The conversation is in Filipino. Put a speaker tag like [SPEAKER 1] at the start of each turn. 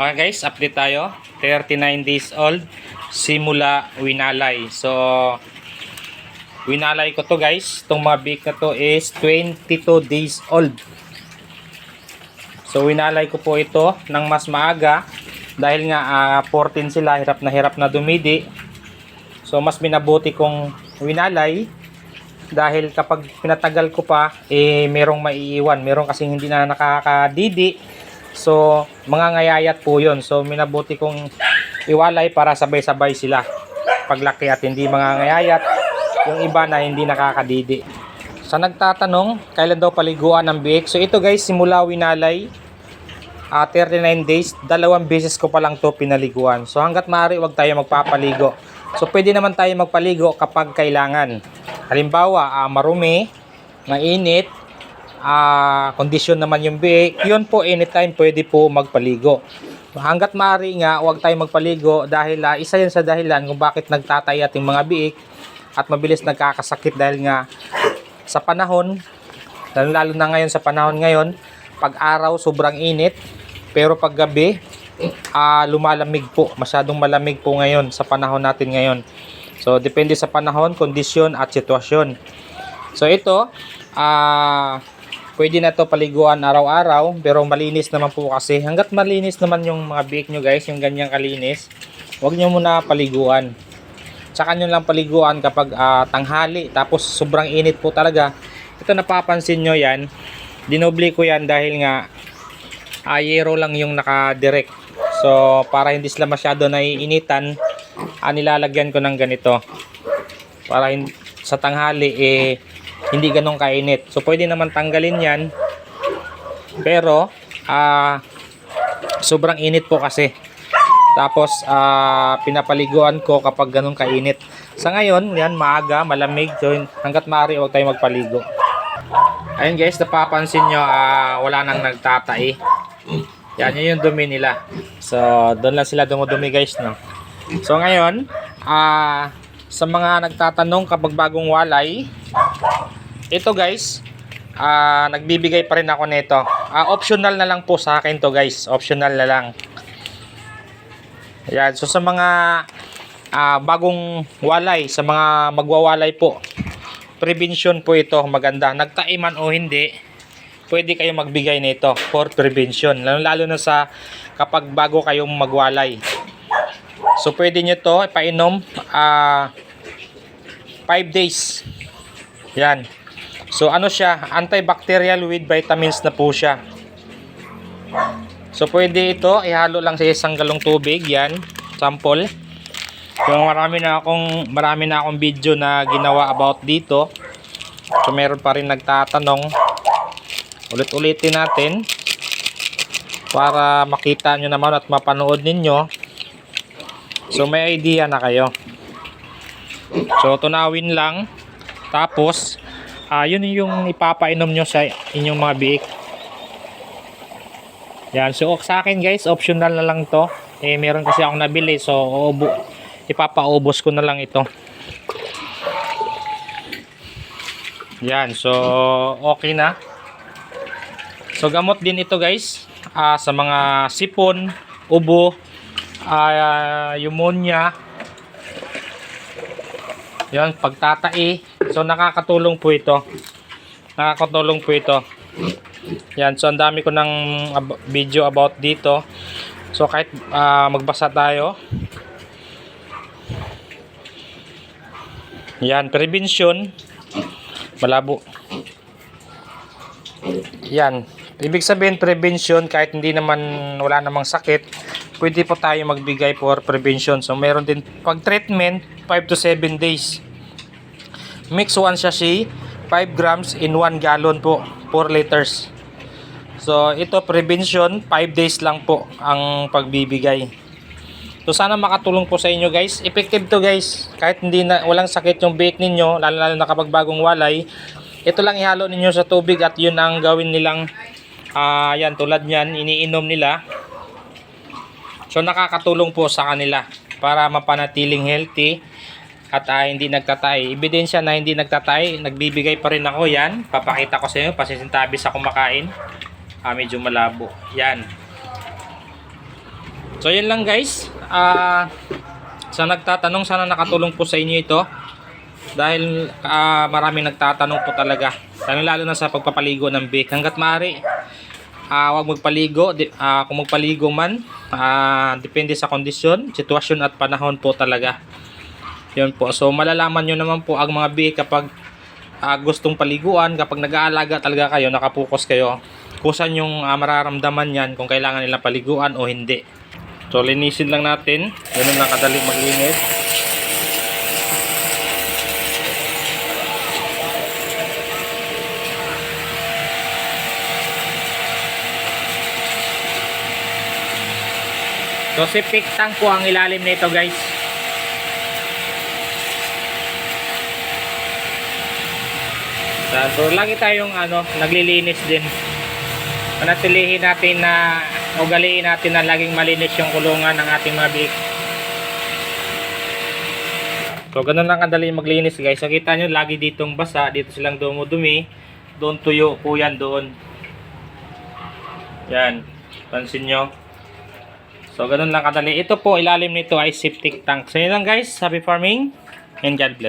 [SPEAKER 1] Okay guys, update tayo. 39 days old, simula winalay. So, winalay ko to guys. Itong mga bake na to is 22 days old. So, winalay ko po ito ng mas maaga. Dahil nga ah, 14 sila, hirap na hirap na dumidi. So, mas minabuti kong winalay. Dahil kapag pinatagal ko pa, eh, merong maiiwan. Meron kasing hindi na nakakadidi. So, mga ngayayat po yun. So, minabuti kong iwalay para sabay-sabay sila. Paglaki at hindi mga ngayayat. Yung iba na hindi nakakadidi. Sa nagtatanong, kailan daw paliguan ng biik? So, ito guys, simula winalay, ah 39 days, dalawang beses ko pa lang to pinaliguan. So, hanggat maaari, wag tayo magpapaligo. So, pwede naman tayo magpaligo kapag kailangan. Halimbawa, ah, marumi, mainit, ah kondisyon naman yung biik, yun po anytime pwede po magpaligo. Hanggat maaari nga, huwag tayo magpaligo dahil ah, isa yun sa dahilan kung bakit nagtatayat yung mga biik at mabilis nagkakasakit dahil nga sa panahon, lalo, lalo na ngayon sa panahon ngayon, pag araw sobrang init, pero pag gabi, ah, lumalamig po. Masyadong malamig po ngayon sa panahon natin ngayon. So, depende sa panahon, kondisyon at sitwasyon. So, ito, ah, pwede na to paliguan araw-araw, pero malinis naman po kasi. Hanggat malinis naman yung mga bake nyo guys, yung ganyang kalinis, huwag nyo muna paliguan. Tsaka nyo lang paliguan kapag ah, tanghali, tapos sobrang init po talaga. Ito napapansin nyo yan, dinoble ko yan dahil nga ayero lang yung naka-direct. So, para hindi sila masyado naiinitan, ah, nilalagyan ko ng ganito. Para sa tanghali, eh, hindi ganong kainit. So, pwede naman tanggalin yan. Pero, ah, sobrang init po kasi. Tapos, ah, pinapaliguan ko kapag ganong kainit. Sa ngayon, yan, maaga, malamig. So, hanggat maaari, huwag tayo magpaligo. Ayun guys, napapansin nyo, ah, wala nang nagtatai. Yan, yun yung dumi nila. So, doon lang sila dumudumi guys, no? So, ngayon, ah, sa mga nagtatanong kapag bagong walay, ito guys, ah, nagbibigay pa rin ako nito. Ah, optional na lang po sa akin to guys. Optional na lang. Yan, so sa mga ah, bagong walay, sa mga magwawalay po, prevention po ito maganda. Nagtaiman o hindi, pwede kayo magbigay nito for prevention. Lalo, lalo na sa kapag bago kayong magwalay. So pwede nyo to ipainom 5 days. Yan. So ano siya, antibacterial with vitamins na po siya. So pwede ito ihalo lang sa isang galong tubig, yan, sample. So marami na akong marami na akong video na ginawa about dito. So meron pa rin nagtatanong. Ulit-ulitin natin para makita nyo naman at mapanood ninyo. So may idea na kayo. So tunawin lang. Tapos ah yun yung ipapainom nyo sa inyong mga biik. Yan. So sa akin guys, optional na lang to. Eh meron kasi akong nabili so uubo, ipapaubos ko na lang ito. Yan. So okay na. So gamot din ito guys ah, sa mga sipon, ubo, ah, pneumonia. Yan, pagtatai. So nakakatulong po ito. Nakakatulong po ito. Yan, so ang dami ko ng video about dito. So kahit ah, magbasa tayo. Yan, prevention. Malabo. Yan. Ibig sabihin prevention kahit hindi naman wala namang sakit, pwede po tayo magbigay for prevention. So meron din pag treatment 5 to 7 days. Mix 1 sachet 5 grams in 1 gallon po 4 liters. So ito prevention 5 days lang po ang pagbibigay. So sana makatulong po sa inyo guys. Effective to guys. Kahit hindi na walang sakit yung bake ninyo, lalo lalo na kapag bagong walay, ito lang ihalo ninyo sa tubig at yun ang gawin nilang ah yan tulad niyan iniinom nila. So nakakatulong po sa kanila para mapanatiling healthy at ah, hindi nagtatay. Ebidensya na hindi nagtatay, nagbibigay pa rin ako yan. Papakita ko sa inyo, pasisintabis ako makain. Ah, medyo malabo. Yan. So yun lang guys. Ah sa nagtatanong sana nakatulong po sa inyo ito. Dahil ah, maraming nagtatanong po talaga. Lalo lalo na sa pagpapaligo ng bake. Hanggat maaari, ah wag magpaligo. Di, ah, kung magpaligo man, ah, depende sa kondisyon, sitwasyon at panahon po talaga. Yun po. So malalaman nyo naman po ang mga bake kapag ah, gustong paliguan, kapag nag-aalaga talaga kayo, nakapokus kayo, kusan yung ah, mararamdaman yan kung kailangan nila paliguan o hindi. So linisin lang natin. Ganun lang kadali maglinis. So septic tank po ang ilalim nito guys. So lagi tayong ano, naglilinis din. Panatilihin natin na ugaliin natin na laging malinis yung kulungan ng ating mga bik. So ganun lang kadali maglinis guys. So kita nyo lagi ditong basa, dito silang dumudumi. Doon tuyo po yan doon. Yan. Pansin nyo. So ganun lang kadali. Ito po ilalim nito ay septic tank. So yun lang guys. Happy farming and God bless.